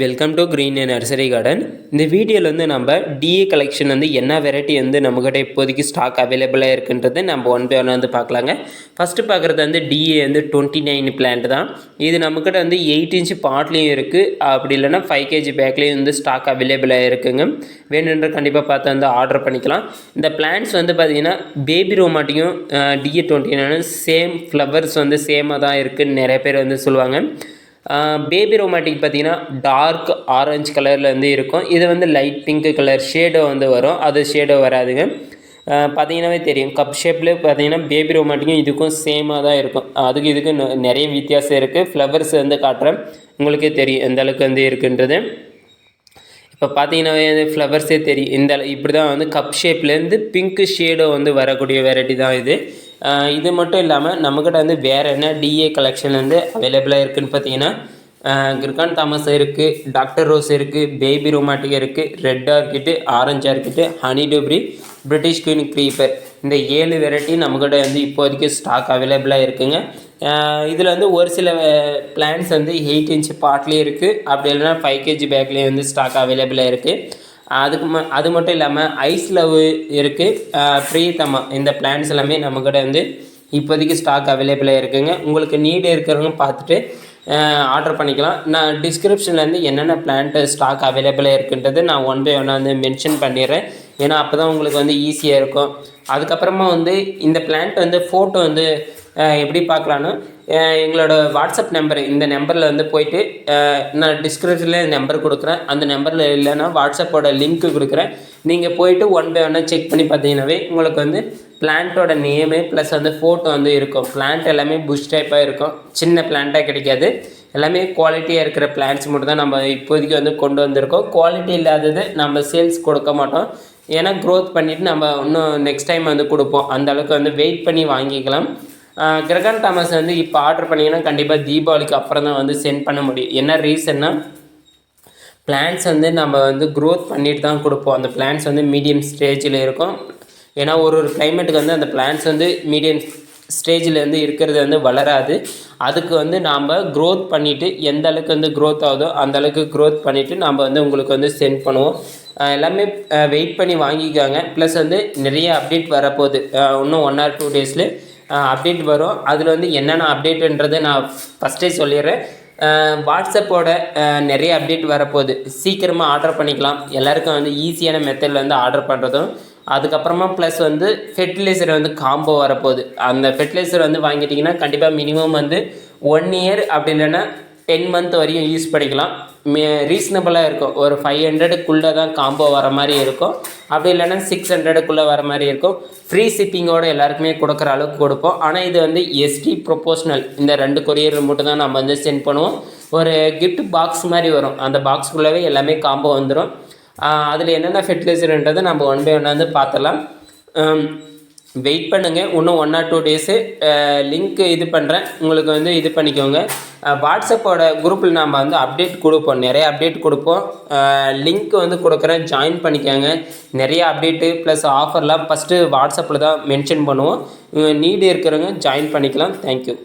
Welcome to green nursery garden இந்த வீடியோவில் வந்து நம்ம டிஏ கலெக்ஷன் வந்து என்ன வெரைட்டி வந்து நம்மக்கிட்ட இப்போதைக்கு ஸ்டாக் அவைலபிளாக இருக்குன்றது நம்ம ஒன் பை ஒன் வந்து பார்க்கலாங்க. ஃபஸ்ட்டு பார்க்குறது வந்து டிஏ வந்து டுவெண்ட்டி நைன் பிளான்ட் தான். இது நம்மக்கிட்ட வந்து எயிட் இன்ச் பாட்லேயும் இருக்குது அப்படி இல்லைன்னா ஃபைவ் கேஜி பேக்லேயும் வந்து ஸ்டாக் அவைலபிளாக இருக்குங்க. வேணுன்ற கண்டிப்பாக பார்த்து வந்து ஆர்டர் பண்ணிக்கலாம். இந்த பிளான்ட்ஸ் வந்து பார்த்திங்கன்னா பேபி ரோமாட்டியும் டிஏ டுவெண்ட்டி நைனும் சேம் ஃப்ளவர்ஸ் வந்து சேமாக தான் இருக்குதுன்னு நிறைய பேர் வந்து சொல்லுவாங்க. பேபி ரோமாட்டிக் பார்த்தீங்கன்னா டார்க் ஆரஞ்சு கலரில் வந்து இருக்கும். இது வந்து லைட் பிங்க் கலர் ஷேடோ வந்து வரும். அது ஷேடோ வராதுங்க. பார்த்தீங்கன்னாவே தெரியும். கப் ஷேப்பில் பார்த்தீங்கன்னா பேபி ரோமாட்டிக்கும் இதுக்கும் சேமாக தான் இருக்கும். அதுக்கு இதுக்கு நிறைய வித்தியாசம் இருக்குது ஃப்ளவர்ஸ் வந்து காட்டுறேன். உங்களுக்கே தெரியும் எந்த அளவுக்கு வந்து இருக்குன்றது. இப்போ பார்த்தீங்கன்னாவே ஃப்ளவர்ஸே தெரியும். இந்த இப்படி தான் வந்து கப் ஷேப்லேருந்து பிங்க் ஷேடோ வந்து வரக்கூடிய வெரைட்டி தான் இது. இது மட்டும் இல்லாமல் நம்மக்கிட்ட வந்து வேறு என்ன டிஏ கலெக்ஷன் வந்து அவைலபிளாக இருக்குதுன்னு பார்த்தீங்கன்னா கிர்கான் தாமஸ் இருக்குது டாக்டர் ரோஸ் இருக்குது பேபி ரோமாட்டிக் இருக்குது ரெட் ஆர்கிட்டு ஆரஞ்சாக ஆர்கிட்டு ஹனி டூப்ரி பிரிட்டிஷ் குயின் க்ரீப்பர் இந்த ஏழு வெரைட்டி நம்மக்கிட்ட வந்து இப்போதைக்கு ஸ்டாக் அவைலபிளாக இருக்குங்க. இதில் வந்து ஒரு சில பிளான்ஸ் வந்து எயிட் இன்ச் பாட்லேயே இருக்குது அப்படி இல்லைன்னா ஃபைவ் கேஜி பேக்லேயே வந்து ஸ்டாக் அவைலபிளாக இருக்குது அதுக்கு ம அது மட்டும் இல்லாமல் ஐஸ் லவ் இருக்குது ப்ரீத்தமா இந்த பிளான்ஸ் எல்லாமே நம்மக்கிட்ட வந்து இப்போதைக்கு ஸ்டாக் அவைலபிளாக இருக்குங்க. உங்களுக்கு நீடு இருக்கிறவங்க பார்த்துட்டு ஆர்டர் பண்ணிக்கலாம். நான் டிஸ்கிரிப்ஷன்லேருந்து என்னென்ன பிளான்ட்டு ஸ்டாக் அவைலபிளாக இருக்குன்றது நான் ஒன் பை ஒன்னாக வந்து மென்ஷன் பண்ணிடுறேன். ஏன்னா அப்போ தான் உங்களுக்கு வந்து ஈஸியாக இருக்கும். அதுக்கப்புறமா வந்து இந்த பிளான்ட் வந்து ஃபோட்டோ வந்து எப்படி பார்க்கலான்னு எங்களோட வாட்ஸ்அப் நம்பர் இந்த நம்பரில் வந்து போயிட்டு நான் டிஸ்கிரிப்ஷனில் நம்பர் கொடுக்குறேன். அந்த நம்பரில் இல்லைன்னா வாட்ஸ்அப்போட லிங்க் கொடுக்குறேன். நீங்கள் போயிட்டு ஒன் பை ஒன்னாக செக் பண்ணி பார்த்தீங்கன்னாவே உங்களுக்கு வந்து பிளான்ட்டோட நேமு ப்ளஸ் வந்து ஃபோட்டோ வந்து இருக்கும். பிளான்ட் எல்லாமே புஷ் டைப்பாக இருக்கும். சின்ன பிளான்ட்டாக கிடைக்காது. எல்லாமே குவாலிட்டியாக இருக்கிற பிளான்ஸ் மட்டும் தான் நம்ம இப்போதைக்கு வந்து கொண்டு வந்திருக்கோம். குவாலிட்டி இல்லாதது நம்ம சேல்ஸ் கொடுக்க மாட்டோம். ஏன்னா க்ரோத் பண்ணிவிட்டு நம்ம இன்னும் நெக்ஸ்ட் டைம் வந்து கொடுப்போம். அந்தளவுக்கு வந்து வெயிட் பண்ணி வாங்கிக்கலாம். கிரகன் தாமஸ் வந்து இப்போ ஆர்டர் பண்ணிங்கன்னா கண்டிப்பாக தீபாவளிக்கு அப்புறம் தான் வந்து சென்ட் பண்ண முடியும். என்ன ரீசன்னா பிளான்ஸ் வந்து நம்ம வந்து க்ரோத் பண்ணிட்டு தான் கொடுப்போம். அந்த பிளான்ஸ் வந்து மீடியம் ஸ்டேஜில் இருக்கும். ஏன்னா ஒரு ஒரு கிளைமேட்டுக்கு வந்து அந்த பிளான்ஸ் வந்து மீடியம் ஸ்டேஜில் வந்து இருக்கிறது வந்து வளராது. அதுக்கு வந்து நாம் க்ரோத் பண்ணிவிட்டு எந்த அளவுக்கு வந்து க்ரோத் ஆகுதோ அந்த அளவுக்கு க்ரோத் பண்ணிவிட்டு நாம் வந்து உங்களுக்கு வந்து சென்ட் பண்ணுவோம். எல்லாமே வெயிட் பண்ணி வாங்கிக்காங்க. ப்ளஸ் வந்து நிறைய அப்டேட் வரப்போகுது. இன்னும் ஒன் ஆர் டூ டேஸில் அப்டேட் வரும். அதில் வந்து என்னென்ன அப்டேட்டுன்றதை நான் ஃபஸ்ட்டே சொல்லிடுறேன். வாட்ஸ்அப்போட நிறைய அப்டேட் வரப்போகுது. சீக்கிரமாக ஆர்டர் பண்ணிக்கலாம். எல்லாருக்கும் வந்து ஈஸியான மெத்தடில் வந்து ஆர்டர் பண்ணுறதும் அதுக்கப்புறமா ப்ளஸ் வந்து ஃபெர்டிலைசர் வந்து காம்போ வரப்போகுது. அந்த ஃபெர்டிலைசர் வந்து வாங்கிட்டிங்கன்னா கண்டிப்பாக மினிமம் வந்து ஒன் இயர் அப்படி இல்லைன்னா டென் மந்த் வரையும் யூஸ் பண்ணிக்கலாம். மே ரீசனபிளாக இருக்கும். ஒரு ஃபைவ் ஹண்ட்ரடுக்குள்ளே தான் காம்போ வர மாதிரி இருக்கும். அப்படி இல்லைன்னா சிக்ஸ் ஹண்ட்ரடுக்குள்ளே வர மாதிரி இருக்கும். ஃப்ரீ ஷிப்பிங்கோட எல்லாருக்குமே கொடுக்குற அளவுக்கு கொடுப்போம். ஆனால் இது வந்து எஸ்டி ப்ரொபோஷ்னல் இந்த ரெண்டு கொரியர் மட்டும் தான் நம்ம வந்து சென்ட் பண்ணுவோம். ஒரு கிஃப்ட் பாக்ஸ் மாதிரி வரும். அந்த பாக்ஸ்குள்ளவே எல்லாமே காம்போ வந்துடும் அதில் என்னென்ன ஃபெர்டிலைசர்ன்றதை நம்ம ஒன் பை ஒன்னாக வந்து பார்த்துடலாம். வெயிட் பண்ணுங்கள் இன்னும் one or two days link இது பண்ணுறேன் உங்களுக்கு வந்து இது பண்ணிக்கோங்க. வாட்ஸ்அப்போட குரூப்பில் நாம் வந்து அப்டேட் கொடுப்போம். நிறைய அப்டேட் கொடுப்போம். லிங்க் வந்து கொடுக்குறேன். ஜாயின் பண்ணிக்கோங்க. நிறைய அப்டேட்டு ப்ளஸ் ஆஃபர்லாம் ஃபஸ்ட்டு வாட்ஸ்அப்பில் தான் மென்ஷன் பண்ணுவோம். நீடு இருக்கிறவங்க ஜாயின் பண்ணிக்கலாம். தேங்க்யூ